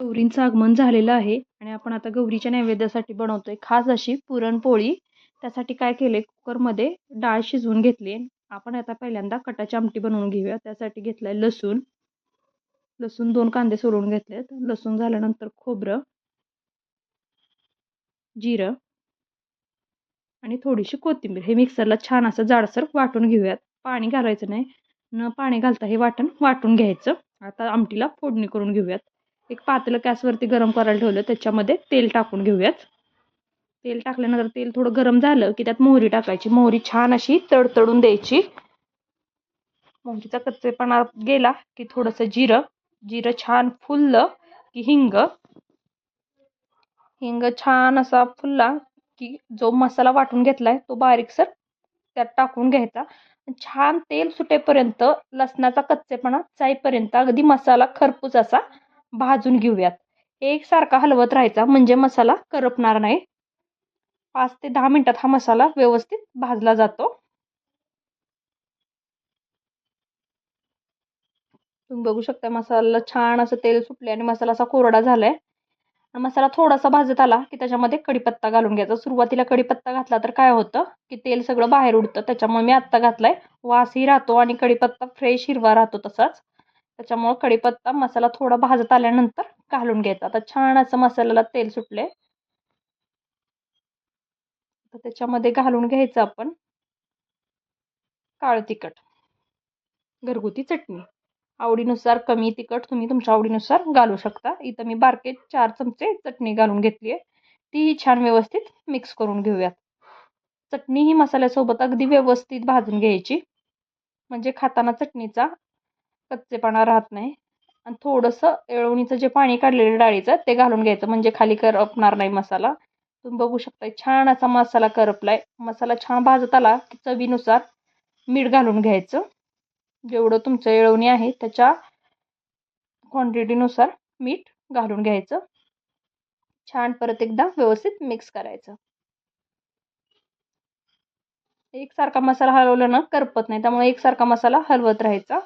गौरींचं आगमन झालेलं आहे आणि आपण आता गौरीच्या नैवेद्यासाठी बनवतोय खास अशी पुरणपोळी. त्यासाठी काय केले कुकरमध्ये डाळ शिजवून घेतली. आपण आता पहिल्यांदा कटाची आमटी बनवून घेऊया. त्यासाठी घेतलाय लसूण. लसूण दोन कांदे सोलून घेतलेत. लसूण झाल्यानंतर खोबरं जिरं आणि थोडीशी कोथिंबीर. हे मिक्सरला छान असं जाडसर वाटून घेऊयात. पाणी घालायचं नाही. न पाणी घालता हे वाटण वाटून घ्यायचं. आता आमटीला फोडणी करून घेऊयात. एक पातेलं गॅसवरती गरम करायला ठेवलं त्याच्यामध्ये तेल टाकून घेऊयात. तेल टाकल्यानंतर तेल थोडं गरम झालं की त्यात मोहरी टाकायची. मोहरी छान अशी तडतडून द्यायची. मोहरीचा कच्चेपणा गेला की थोडंसं जिरं. जिरं छान फुललं की हिंग. हिंग छान असा फुलला की जो मसाला वाटून घेतलाय तो बारीकसर त्यात टाकून घ्यायचा. छान तेल सुटेपर्यंत लसणाचा कच्चेपणा जाईपर्यंत अगदी मसाला खरपूस असा भाजून घेऊयात. एकसारखा हलवत राहायचा म्हणजे मसाला करपणार नाही. पाच ते दहा मिनिटात हा मसाला व्यवस्थित भाजला जातो. तुम्ही बघू शकता मसाला छान असं तेल सुटले आणि मसाला असा कोरडा झालाय. मसाला थोडासा भाजत आला की त्याच्यामध्ये कडीपत्ता घालून घ्यायचा. सुरुवातीला कडीपत्ता घातला तर काय होतं की तेल सगळं बाहेर उडतं. त्याच्यामुळे मी आत्ता घातलाय. वासही राहतो आणि कडीपत्ता फ्रेश हिरवा राहतो तसाच. त्याच्यामुळं कढीपत्ता मसाला थोडा भाजत आल्यानंतर घालून घ्यायचा. आता छान असं मसाल्याला तेल सुटले तर त्याच्यामध्ये घालून घ्यायचं आपण काळं तिखट घरगुती चटणी. आवडीनुसार कमी तिखट तुम्ही तुमच्या आवडीनुसार घालू शकता. इथं मी बारके चार चमचे चटणी घालून घेतली आहे तीही छान व्यवस्थित मिक्स करून घेऊयात. चटणी ही मसाल्यासोबत अगदी व्यवस्थित भाजून घ्यायची. म्हणजे खाताना चटणीचा कच्चेपणा राहत नाही. आणि थोडंसं येळवणीचं जे पाणी काढलेलं डाळीचं ते घालून घ्यायचं. म्हणजे खाली करपणार नाही मसाला. तुम्ही बघू शकता छान असा मसाला करपलाय. मसाला छान भाजत आला की चवीनुसार मीठ घालून घ्यायचं. जेवढं तुमचं येळवणी आहे त्याच्या क्वांटिटीनुसार मीठ घालून घ्यायचं. छान परत एकदा व्यवस्थित मिक्स करायचं. एकसारखा मसाला हलवला ना करपत नाही. त्यामुळे एकसारखा मसाला हलवत राहायचा.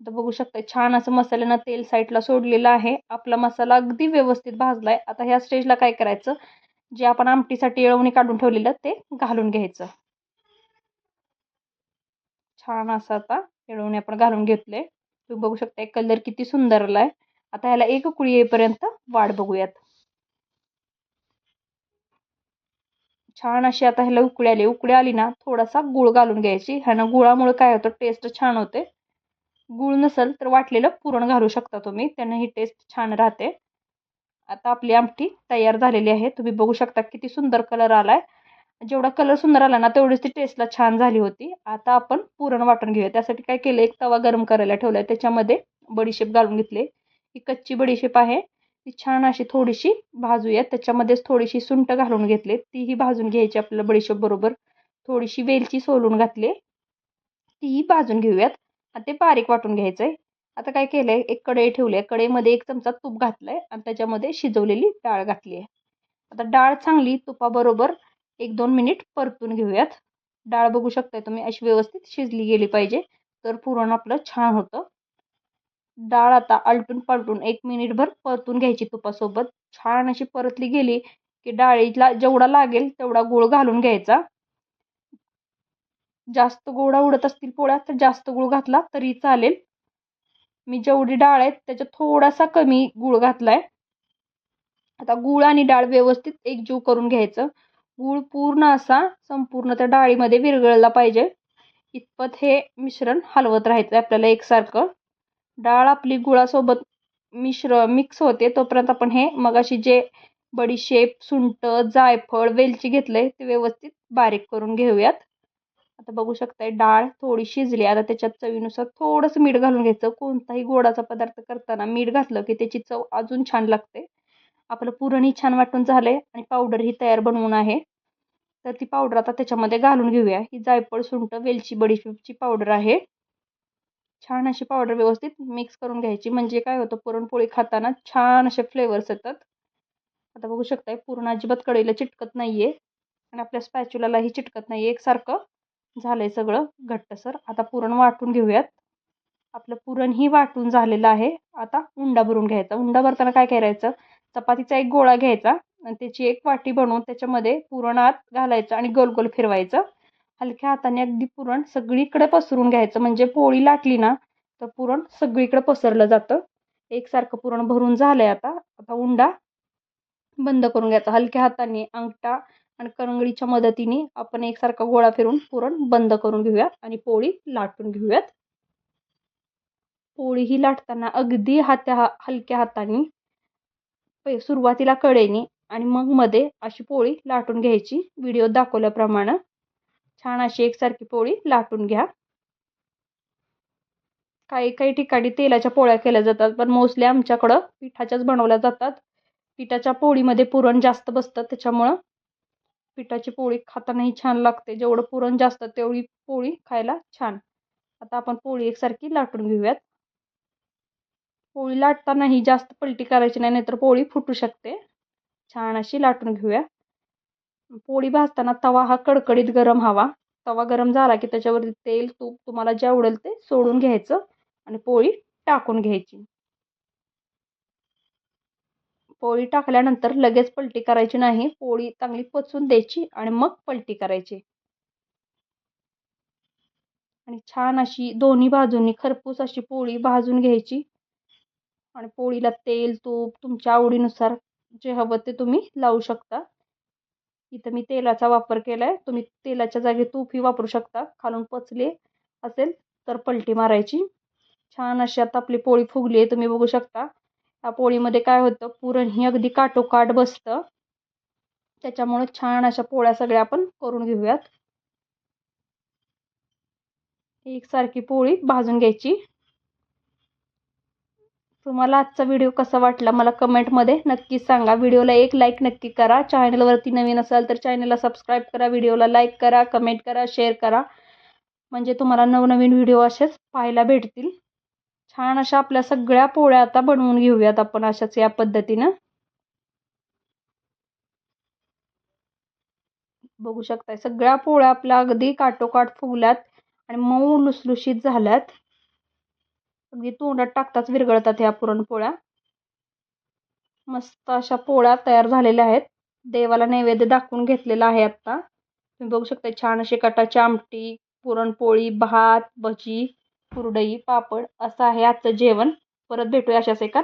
तर बघू शकता छान असं मसाल्यानं तेल साईडला सोडलेलं आहे. आपला मसाला अगदी व्यवस्थित भाजलाय. आता ह्या स्टेजला काय करायचं? जे आपण आमटीसाठी येळवणी काढून ठेवलेलं ते घालून घ्यायचं. छान असं आता येळवणी आपण घालून घेतले. तुम्ही बघू शकता कलर किती सुंदर आलाय आता ह्याला एक उकळी येईपर्यंत वाट बघूयात. छान अशी आता ह्याला उकळी आली. उकळी आली ना थोडासा गुळ घालून घ्यायची. ह्यानं गुळामुळे काय होतं टेस्ट छान होते. गुळ नसेल तर वाटलेलं पुरण घालू शकता तुम्ही. त्यानं ही टेस्ट छान राहते. आता आपली आमटी तयार झालेली आहे. तुम्ही बघू शकता किती सुंदर कलर आलाय. जेवढा कलर सुंदर आला ना तेवढीच ती टेस्टला छान झाली होती. आता आपण पुरण वाटून घेऊया. त्यासाठी काय केलं एक तवा गरम करायला ठेवलाय. त्याच्यामध्ये बडीशेप घालून घेतले. ही कच्ची बडीशेप आहे. ती छान अशी थोडीशी भाजूयात त्याच्यामध्येच थोडीशी सुंट घालून घेतले. तीही भाजून घ्यायची आपल्याला बडीशेप बरोबर. थोडीशी वेलची सोलून घातली. तीही भाजून घेऊयात. ते बारीक वाटून घ्यायचं आहे आता काय केलं आहे एक कढई ठेवली आहे. कढईमध्ये एक चमचा तूप घातलं आहे आणि त्याच्यामध्ये शिजवलेली डाळ घातली आहे. आता डाळ चांगली तुपाबरोबर एक दोन मिनिट परतून घेऊयात. डाळ बघू शकताय तुम्ही अशी व्यवस्थित शिजली गेली पाहिजे. तर पुरण आपलं छान होतं. डाळ आता आलटून पालटून एक मिनिटभर परतून घ्यायची तुपासोबत. छान अशी परतली गेली की डाळीला जेवढा लागेल तेवढा गुळ घालून घ्यायचा. जास्त गोड उडत असतील पोळ्या तर जास्त गुळ घातला तरी चालेल. मी जेवढी डाळ आहे त्याच्यात थोडासा कमी गुळ घातलाय. आता गुळ आणि डाळ व्यवस्थित एकजीव करून घ्यायचं. गूळ पूर्ण असा संपूर्ण त्या डाळीमध्ये विरघळला पाहिजे. इतपत हे मिश्रण हलवत राहायचं आपल्याला एकसारखं. डाळ आपली गुळासोबत मिश्र मिक्स होते तोपर्यंत आपण हे मगाशी जे बडीशेप सुंट जायफळ वेलची घेतलंय ते व्यवस्थित बारीक करून घेऊयात. आता बघू शकताय डाळ थोडी शिजली. आता त्याच्यात चवीनुसार थोडंसं मीठ घालून घ्यायचं. कोणताही गोडाचा पदार्थ करताना मीठ घातलं की त्याची चव अजून छान लागते. आपलं पुरणही छान वाटून झालंय आणि पावडर ही तयार बनवून आहे. तर ती पावडर आता त्याच्यामध्ये घालून घेऊया. ही जायफळ सुंट वेलची बडीशेपची पावडर आहे. छान अशी पावडर व्यवस्थित मिक्स करून घ्यायची. म्हणजे काय होतं पुरणपोळी खाताना छान असे फ्लेवर्स येतात. आता बघू शकताय पूर्ण अजिबात कडेला चिटकत नाहीये. आणि आपल्या स्पॅच्युलालाही चिटकत नाही एकसारखं. झालंय सगळं घट्टसर. आता पुरण वाटून घेऊयात. आपलं पुरणही वाटून झालेलं आहे. आता उंडा भरून घ्यायचा. उंडा भरताना काय करायचं? चपातीचा एक गोळा घ्यायचा आणि त्याची एक वाटी बनवून त्याच्यामध्ये पुरण आत घालायचं आणि गोल गोल फिरवायचं. हलक्या हाताने अगदी पुरण सगळीकडे पसरून घ्यायचं. म्हणजे पोळी लाटली ना तर पुरण सगळीकडे पसरलं जातं. एकसारखं पुरण भरून झालंय आता. आता उंडा बंद करून घ्यायचा. हलक्या हाताने अंगठा आणि करंगळीच्या मदतीने आपण एकसारखा गोळा फिरून पुरण बंद करून घेऊयात आणि पोळी लाटून घेऊयात. पोळी ही लाटताना अगदी हात्या हलक्या हाताने सुरुवातीला कडेने आणि मग मध्ये अशी पोळी लाटून घ्यायची. व्हिडिओ दाखवल्याप्रमाणे छान अशी एकसारखी पोळी लाटून घ्या. काही काही ठिकाणी तेलाच्या पोळ्या केल्या जातात पण मोस्टली आमच्याकडं पिठाच्याच बनवल्या जातात. पिठाच्या पोळीमध्ये पुरण जास्त बसतं त्याच्यामुळं पिठाची पोळी खातानाही छान लागते. जेवढं पुरण जास्त तेवढी पोळी खायला छान. आता आपण पोळी एकसारखी लाटून घेऊयात. पोळी लाटतानाही जास्त पलटी करायची नाही नाहीतर पोळी फुटू शकते. छान अशी लाटून घेऊया. पोळी भाजताना तवा हा कडकडीत गरम हवा. तवा गरम झाला की त्याच्यावरती तेल तूप तुम्हाला जे आवडेल ते सोडून घ्यायचं आणि पोळी टाकून घ्यायची. पोळी टाकल्यानंतर लगेच पलटी करायची नाही. पोळी चांगली पचून द्यायची आणि मग पलटी करायची. आणि छान अशी दोन्ही बाजूंनी खरपूस अशी पोळी भाजून घ्यायची. आणि पोळीला तेल तूप तुमच्या आवडीनुसार जे हवं ते तुम्ही लावू शकता. इथं मी तेलाचा वापर केला आहे तुम्ही तेलाच्या जागी तूपही वापरू शकता. खालून पचले असेल तर पलटी मारायची. छान अशी आता आपली पोळी फुगली आहे तुम्ही बघू शकता. त्या पोळीमध्ये काय होतं पुरण ही अगदी काटोकाट बसतं. त्याच्यामुळे छान अशा पोळ्या सगळ्या आपण करून घेऊयात. एकसारखी पोळी भाजून घ्यायची. तुम्हाला आजचा व्हिडिओ कसा वाटला मला कमेंटमध्ये नक्कीच सांगा. व्हिडिओला एक लाईक नक्की करा. चॅनलवरती नवीन असाल तर चॅनलला सबस्क्राईब करा. व्हिडिओला लाईक करा कमेंट करा शेअर करा. म्हणजे तुम्हाला नवनवीन व्हिडिओ असेच पाहायला भेटतील. छान अशा आपल्या सगळ्या पोळ्या आता बनवून घेऊयात आपण अशाच या पद्धतीनं. बघू शकताय सगळ्या पोळ्या आपल्या अगदी काटोकाट फुगल्यात आणि मऊ लुसलुशीत झाल्यात. अगदी तोंडात टाकताच विरघळतात ह्या पुरणपोळ्या. मस्त अशा पोळ्या तयार झालेल्या आहेत. देवाला नैवेद्य दाखवून घेतलेला आहे आत्ता. तुम्ही बघू शकता छान अशी कटाची आमटी पुरणपोळी भात भजी. कुरडई पापड असं आहे आजचं जेवण. परत भेटूया अशाच एका